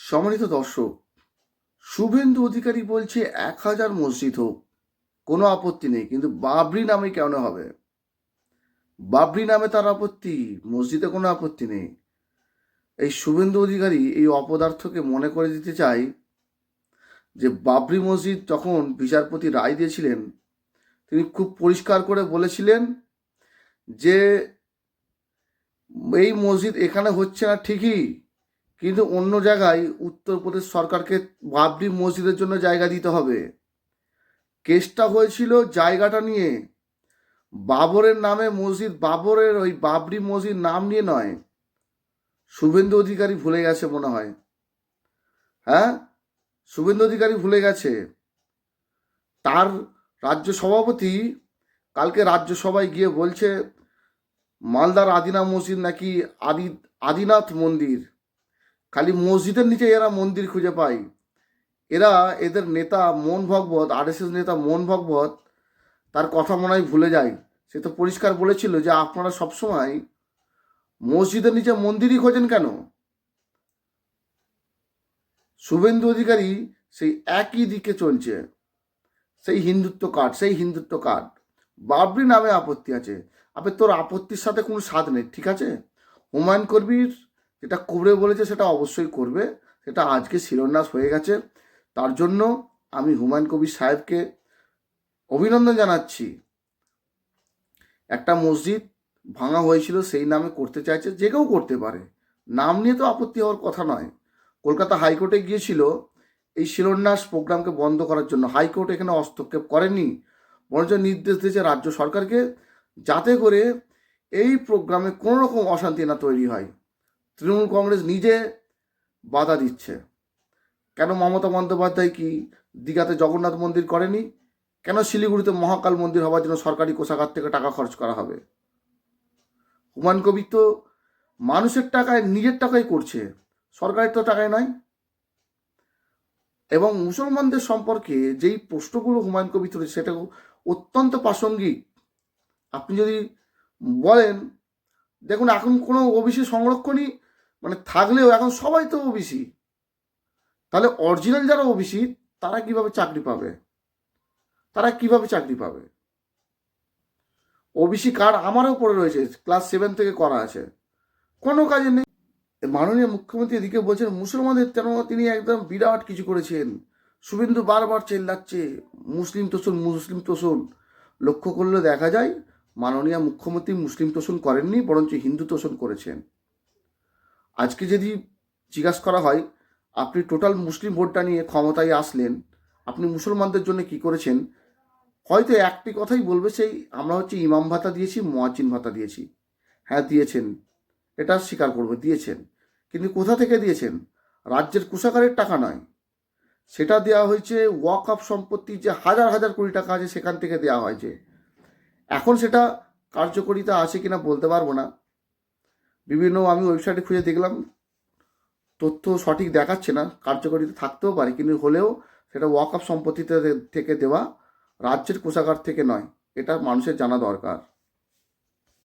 সম্মানিত দর্শক, শুভেন্দু অধিকারী বলছে এক হাজার মসজিদ হোক, কোনো আপত্তি নেই, কিন্তু বাবরি নামে কেন হবে? বাবরি নামে তার আপত্তি, মসজিদে কোনো আপত্তি নেই। এই শুভেন্দু অধিকারী এই অপদার্থকে মনে করে দিতে চাই যে বাবরি মসজিদ যখন বিচারপতি রায় দিয়েছিলেন, তিনি খুব পরিষ্কার করে বলেছিলেন যে এই মসজিদ এখানে হচ্ছে না ঠিকই কিন্তু অন্য জায়গায় উত্তরপ্রদেশ সরকারকে বাবরি মসজিদের জন্য জায়গা দিতে হবে। কেসটা হয়েছিল জায়গাটা নিয়ে। বাবরের নামে মসজিদ, বাবরের ওই বাবরি মসজিদ নাম নিয়ে নয়। শুভেন্দু অধিকারী ভুলে গেছে মনে হয়। হ্যাঁ? শুভেন্দু অধিকারী ভুলে গেছে। তার রাজ্য সভাপতি কালকে রাজ্যসভায় গিয়ে বলছে, মালদার আদিনা মসজিদ নাকি আদি, আদিনাথ মন্দির। খালি মসজিদের নিচে এরা মন্দির খুঁজে পায়। এরা এদের নেতা মোহন ভগবত, আরএসএস নেতা মোহন ভগবত, তার কথা মনে হয় ভুলে যায়। সে তো পরিষ্কার বলেছিল যে আপনারা সবসময় মসজিদের নিচে মন্দিরই খোঁজেন কেন? শুভেন্দু অধিকারী সেই একই দিকে চলছে। সেই হিন্দুত্ব কার্ড, সেই হিন্দুত্ব কার্ড। বাবরি নামে আপত্তি আছে। আবে তোর আপত্তির সাথে কোনো স্বাদ নেই, ঠিক আছে? হুমায়ুন কবির যেটা করবে বলেছে সেটা অবশ্যই করবে। সেটা আজকে শিলান্যাস হয়ে গেছে। তার জন্য আমি হুমায়ুন কবির সাহেবকে অভিনন্দন জানাচ্ছি। একটা মসজিদ ভাঙা হয়েছিল, সেই নামে করতে চাইছে, যে কেউ করতে পারে। নাম নিয়ে তো আপত্তি হওয়ার কথা নয়। কলকাতা হাইকোর্টে গিয়েছিল, এই শিলান্যাস প্রোগ্রামকে বন্ধ করার জন্য। হাইকোর্ট এখানে হস্তক্ষেপ করেনি। বরঞ্চ নির্দেশ দিয়েছে রাজ্য সরকারকে যাতে করে এই প্রোগ্রামে কোনো রকম অশান্তি না তৈরি হয়। তৃণমূল কংগ্রেস নিজে বাধা দিচ্ছে। কেন মমতা বন্দ্যোপাধ্যায় কি দীঘাতে জগন্নাথ মন্দির করেনি? কেন শিলিগুড়িতে মহাকাল মন্দির হওয়ার জন্য সরকারি কোষাগার থেকে টাকা খরচ করা হবে? হুমায়ুন কবির তো মানুষের টাকায়, নিজের টাকায় করছে। সরকারের তো টাকায় নয়। এবং মুসলমানদের সম্পর্কে যেই প্রশ্নগুলো হুমায়ুন কবির তুলেছে, সেটা অত্যন্ত প্রাসঙ্গিক। আপনি যদি বলেন, দেখুন, এখন কোনো ওবিসি সংরক্ষণই মানে থাকলেও এখন সবাই তো ওবিসি। তাহলে অরিজিনাল যারা ওবিসি, তারা কীভাবে চাকরি পাবে? তারা কীভাবে চাকরি পাবে? ওবিসি কার্ড আমারও পড়ে রয়েছে ক্লাস সেভেন থেকে করা আছে। কোনো কাজে নেই। মাননীয় মুখ্যমন্ত্রী এদিকে বলছেন, মুসলমানদের যেন তিনি একদম বিরাট কিছু করেছেন। শুভেন্দু বারবার চেল্লাচ্ছে, মুসলিম তোষণ মুসলিম তোষণ। লক্ষ্য করলে দেখা যায়, মাননীয় মুখ্যমন্ত্রী মুসলিম তোষণ করেননি, বরঞ্চ হিন্দু তোষণ করেছেন। আজকে যদি জিজ্ঞাসা করা হয়, আপনি টোটাল মুসলিম ভোটটা নিয়ে ক্ষমতায় আসলেন, আপনি মুসলমানদের জন্য কি করেছেন? হয়তো একটি কথাই বলবে সেই, আমরা হচ্ছে ইমাম ভাতা দিয়েছি, মোয়াজ্জিন ভাতা দিয়েছি। হ্যাঁ দিয়েছেন। এটা স্বীকার করবে, দিয়েছেন। কিন্তু কোথা থেকে দিয়েছেন? রাজ্যের কোষাগারের টাকা নয়। সেটা দেওয়া হয়েছে ওয়াক আপ সম্পত্তি যে হাজার হাজার কোটি টাকা আছে, সেখান থেকে দেওয়া হয়েছে। এখন সেটা কার্যকরিতা আছে কিনা বলতে পারব না। বিভিন্ন আমি ওয়েবসাইটে খুঁজে দেখলাম, তথ্য সঠিক দেখাচ্ছে না, কার্যকরিতা থাকতেও পারে, কিন্তু হলেও সেটা ওয়াক আপ সম্পত্তিতে থেকে দেওয়া রাজ্যের কোষাগার থেকে নয়, এটা মানুষের জানা দরকার।